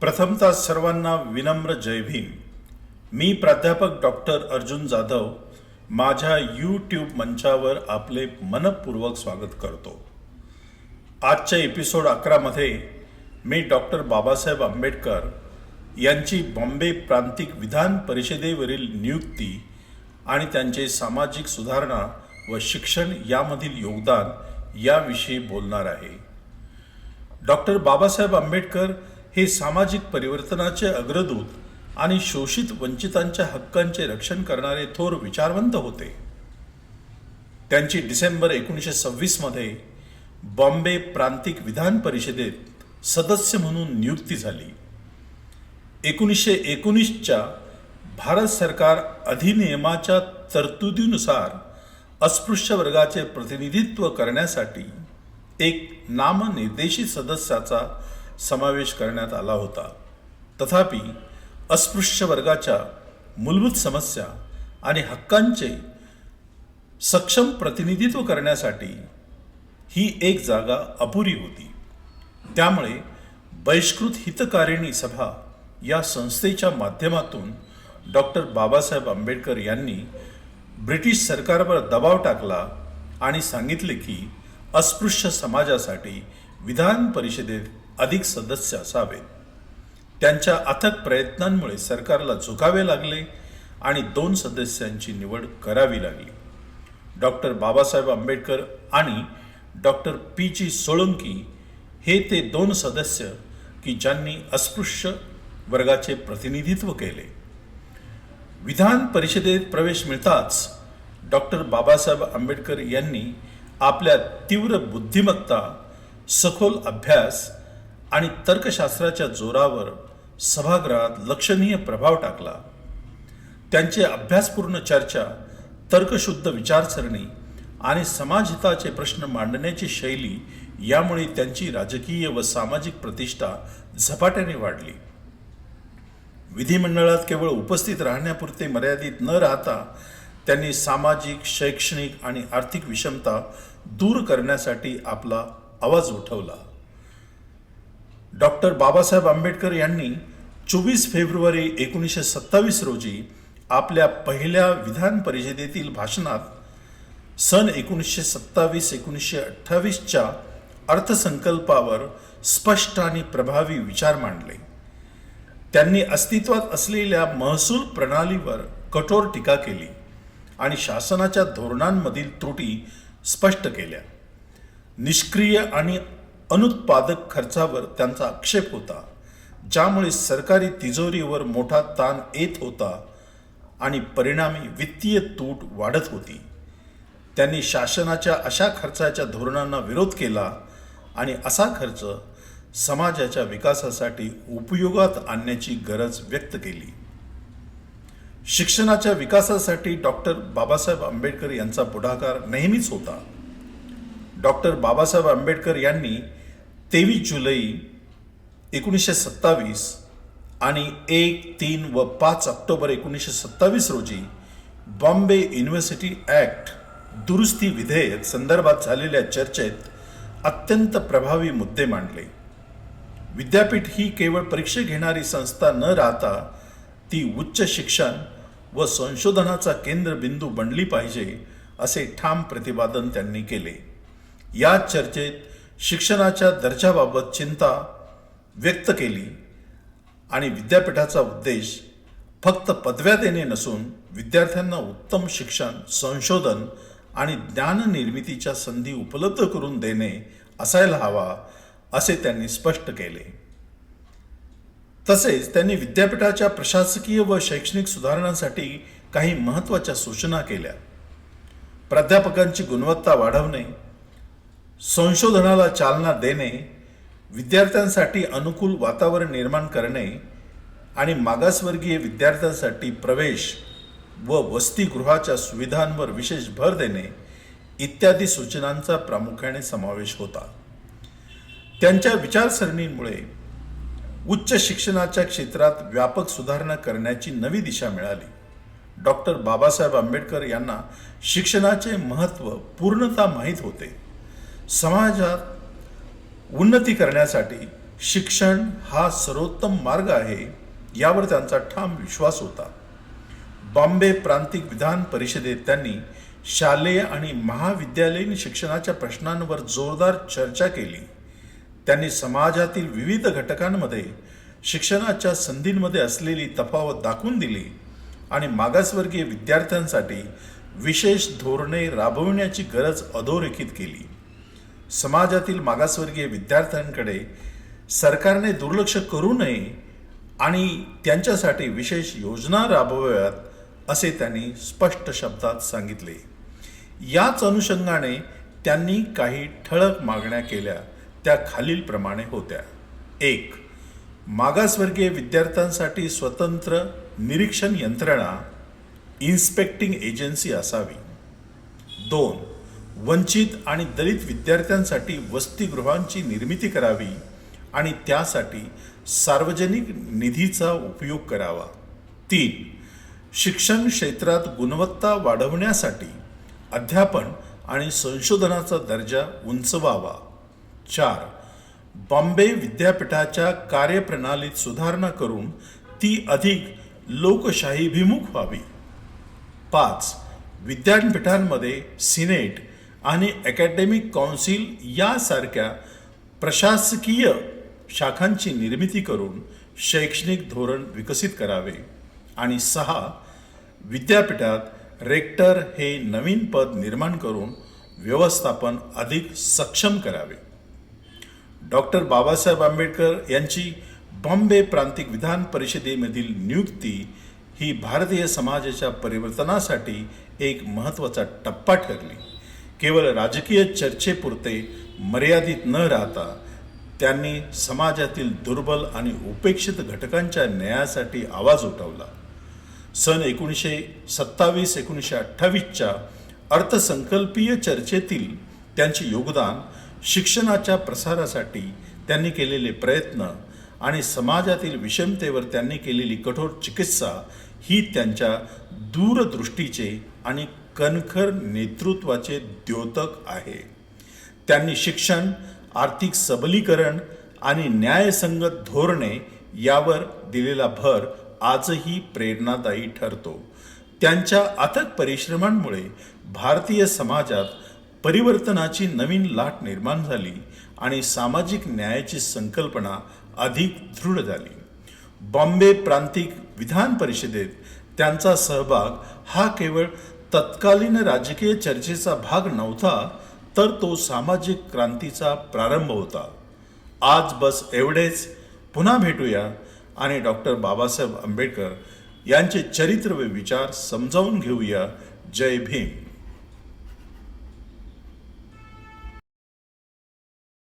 प्रथमतः सर्वांना विनम्र जय भीम. मी प्राध्यापक डॉक्टर अर्जुन जाधव माझ्या यूट्यूब मंचावर आपले मनपूर्वक स्वागत करतो. आजच्या एपिसोड अकरामध्ये मी डॉक्टर बाबासाहेब आंबेडकर यांची बॉम्बे प्रांतिक विधान परिषदेवरील नियुक्ती आणि त्यांचे सामाजिक सुधारणा व शिक्षण यामधील योगदान याविषयी बोलणार आहे. डॉक्टर बाबासाहेब आंबेडकर हे सामाजिक परिवर्तनाचे अग्रदूत आणि शोषित वंचितांच्या हक्कांचे रक्षण करणारे थोर विचारवंत होते. त्यांची डिसेंबर एकोणीसशे सव्वीसमध्ये बॉम्बे प्रांतिक विधान परिषदेत सदस्य म्हणून नियुक्ती झाली. एकोणीसशे एकोणीसच्या भारत सरकार अधिनियमाच्या तरतुदीनुसार अस्पृश्य वर्गाचे प्रतिनिधित्व करण्यासाठी एक नामनिर्देशित सदस्याचा समावेश करण्यात आला होता. तथापि अस्पृश्य वर्गाच्या मूलभूत समस्या आणि हक्कांचे सक्षम प्रतिनिधित्व करण्यासाठी ही एक जागा अपुरी होती. त्यामुळे बहिष्कृत हितकारिणी सभा या संस्थेच्या माध्यमातून डॉक्टर बाबासाहेब आंबेडकर यांनी ब्रिटिश सरकारवर दबाव टाकला आणि सांगितले की अस्पृश्य समाजासाठी विधान परिषदेत अधिक सदस्य असावेत त्यांच्या अथक प्रयत्नांमुळे सरकारला झुकावे लागले आणि दोन सदस्यांची निवड करावी लागली. डॉक्टर बाबासाहेब आंबेडकर आणि डॉक्टर पी जी सोळंकी हे ते दोन सदस्य की ज्यांनी अस्पृश्य वर्गाचे प्रतिनिधित्व केले. विधान परिषदेत प्रवेश मिळताच डॉक्टर बाबासाहेब आंबेडकर यांनी आपल्या तीव्र बुद्धिमत्ता सखोल अभ्यास आणि तर्कशास्त्राच्या जोरावर सभागृहात लक्षणीय प्रभाव टाकला. त्यांचे अभ्यासपूर्ण चर्चा तर्कशुद्ध विचारसरणी आणि समाजहिताचे प्रश्न मांडण्याची शैली यामुळे त्यांची राजकीय व सामाजिक प्रतिष्ठा झपाट्याने वाढली. विधिमंडळात केवळ उपस्थित राहण्यापुरते मर्यादित न राहता त्यांनी सामाजिक शैक्षणिक आणि आर्थिक विषमता दूर करण्यासाठी आपला आवाज उठवला. डॉक्टर बाबासाहेब आंबेडकर यांनी चोवीस फेब्रुवारी एकोणीसशे सत्तावीस रोजी आपल्या पहिल्या विधान परिषदेतील भाषणात सन एकोणीसशे सत्तावीस एकोणीसशे अठ्ठावीसच्या अर्थसंकल्पावर स्पष्ट आणि प्रभावी विचार मांडले. त्यांनी अस्तित्वात असलेल्या महसूल प्रणालीवर कठोर टीका केली आणि शासनाच्या धोरणांमधील त्रुटी स्पष्ट केल्या. निष्क्रिय आणि अनुत्पादक खर्चावर त्यांचा आक्षेप होता ज्यामुळे सरकारी तिजोरीवर मोठा ताण येत होता आणि परिणामी वित्तीय तूट वाढत होती. त्यांनी शासनाच्या अशा खर्चाच्या धोरणांना विरोध केला आणि असा खर्च समाजाच्या विकासासाठी उपयोगात आणण्याची गरज व्यक्त केली. शिक्षणाच्या विकासासाठी डॉक्टर बाबासाहेब आंबेडकर यांचा पुढाकार नेहमीच होता. डॉक्टर बाबासाहेब आंबेडकर यांनी तेवीस जुलै एकोणीसशे सत्तावीस आणि एक तीन व पाच ऑक्टोबर एकोणीसशे सत्तावीस रोजी बॉम्बे युनिव्हर्सिटी ॲक्ट दुरुस्ती विधेयक संदर्भात झालेल्या चर्चेत अत्यंत प्रभावी मुद्दे मांडले. विद्यापीठ ही केवळ परीक्षा घेणारी संस्था न राहता ती उच्च शिक्षण व संशोधनाचा केंद्रबिंदू बनली पाहिजे असे ठाम प्रतिपादन त्यांनी केले. या चर्चेत शिक्षणाच्या दर्जाबाबत चिंता व्यक्त केली आणि विद्यापीठाचा उद्देश फक्त पदव्या देणे नसून विद्यार्थ्यांना उत्तम शिक्षण संशोधन आणि ज्ञाननिर्मितीच्या संधी उपलब्ध करून देणे असायला हवा असे त्यांनी स्पष्ट केले. तसेच त्यांनी विद्यापीठाच्या प्रशासकीय व शैक्षणिक सुधारणांसाठी काही महत्त्वाच्या सूचना केल्या. प्राध्यापकांची गुणवत्ता वाढवणे संशोधनाला चालना देणे विद्यार्थ्यांसाठी अनुकूल वातावरण निर्माण करणे आणि मागासवर्गीय विद्यार्थ्यांसाठी प्रवेश व वसतिगृहाच्या सुविधांवर विशेष भर देणे इत्यादी सूचनांचा प्रामुख्याने समावेश होता. त्यांच्या विचारसरणीमुळे उच्च शिक्षणाच्या क्षेत्रात व्यापक सुधारणा करण्याची नवी दिशा मिळाली. डॉक्टर बाबासाहेब आंबेडकर यांना शिक्षणाचे महत्त्व पूर्णतः माहीत होते. समाजात उन्नती करण्यासाठी शिक्षण हा सर्वोत्तम मार्ग आहे यावर त्यांचा ठाम विश्वास होता. बॉम्बे प्रांतिक विधान परिषदेत त्यांनी शालेय आणि महाविद्यालयीन शिक्षणाच्या प्रश्नांवर जोरदार चर्चा केली. त्यांनी समाजातील विविध घटकांमध्ये शिक्षणाच्या संधींमध्ये असलेली तफावत दाखवून दिली आणि मागासवर्गीय विद्यार्थ्यांसाठी विशेष धोरणे राबविण्याची गरज अधोरेखित केली. समाजातील मागासवर्गीय विद्यार्थ्यांकडे सरकारने दुर्लक्ष करू नये आणि त्यांच्यासाठी विशेष योजना राबवाव्यात असे त्यांनी स्पष्ट शब्दात सांगितले. याच अनुषंगाने त्यांनी काही ठळक मागण्या केल्या. त्या खालीलप्रमाणे होत्या. एक मागासवर्गीय विद्यार्थ्यांसाठी स्वतंत्र निरीक्षण यंत्रणा इन्स्पेक्टिंग एजन्सी असावी. दोन वंचित आणि दलित विद्यार्थ्यांसाठी वसतिगृहांची निर्मिती करावी आणि त्यासाठी सार्वजनिक निधीचा उपयोग करावा. तीन शिक्षण क्षेत्रात गुणवत्ता वाढवण्यासाठी अध्यापन आणि संशोधनाचा दर्जा उंचवावा. चार बॉम्बे विद्यापीठाच्या कार्यप्रणालीत सुधारणा करून ती अधिक लोकशाहीभिमुख व्हावी. पाच विद्यापीठांमध्ये सिनेट आणि अकॅडमिक काउन्सिल यासारख्या प्रशासकीय शाखांची निर्मिती करून शैक्षणिक धोरण विकसित करावे. आणि सहा विद्यापीठात रेक्टर हे नवीन पद निर्माण करून व्यवस्थापन अधिक सक्षम करावे. डॉक्टर बाबासाहेब आंबेडकर यांची बॉम्बे प्रांतिक विधान परिषदेमधील नियुक्ती ही भारतीय समाजाच्या परिवर्तनासाठी एक महत्त्वाचा टप्पा ठरली. केवळ राजकीय चर्चेपुरते मर्यादित न राहता त्यांनी समाजातील दुर्बल आणि उपेक्षित घटकांच्या न्यायासाठी आवाज उठवला. सन एकोणीसशे सत्तावीस एकोणीसशे अठ्ठावीसच्या अर्थसंकल्पीय चर्चेतील त्यांचे योगदान शिक्षणाच्या प्रसारासाठी त्यांनी केलेले प्रयत्न आणि समाजातील विषमतेवर त्यांनी केलेली कठोर चिकित्सा ही त्यांच्या दूरदृष्टीचे आणि कणखर नेतृत्वाचे द्योतक आहे. त्यांनी शिक्षण आर्थिक सबलीकरण आणि न्यायसंगत धोरणे यावर दिलेला भर आजही प्रेरणादायी ठरतो. त्यांच्या अथक परिश्रमांमुळे भारतीय समाजात परिवर्तनाची नवीन लाट निर्माण झाली आणि सामाजिक न्यायाची संकल्पना अधिक दृढ झाली. बॉम्बे प्रांतिक विधान परिषदेत त्यांचा सहभाग हा केवळ तत्कालीन राजकीय चर्चेचा भाग नव्हता तर तो सामाजिक क्रांतीचा प्रारंभ होता. आज बस एवढेच. पुन्हा भेटूया. आणि डॉक्टर बाबासाहेब आंबेडकर यांचे चरित्र व विचार समजावून घेऊया. जय भीम.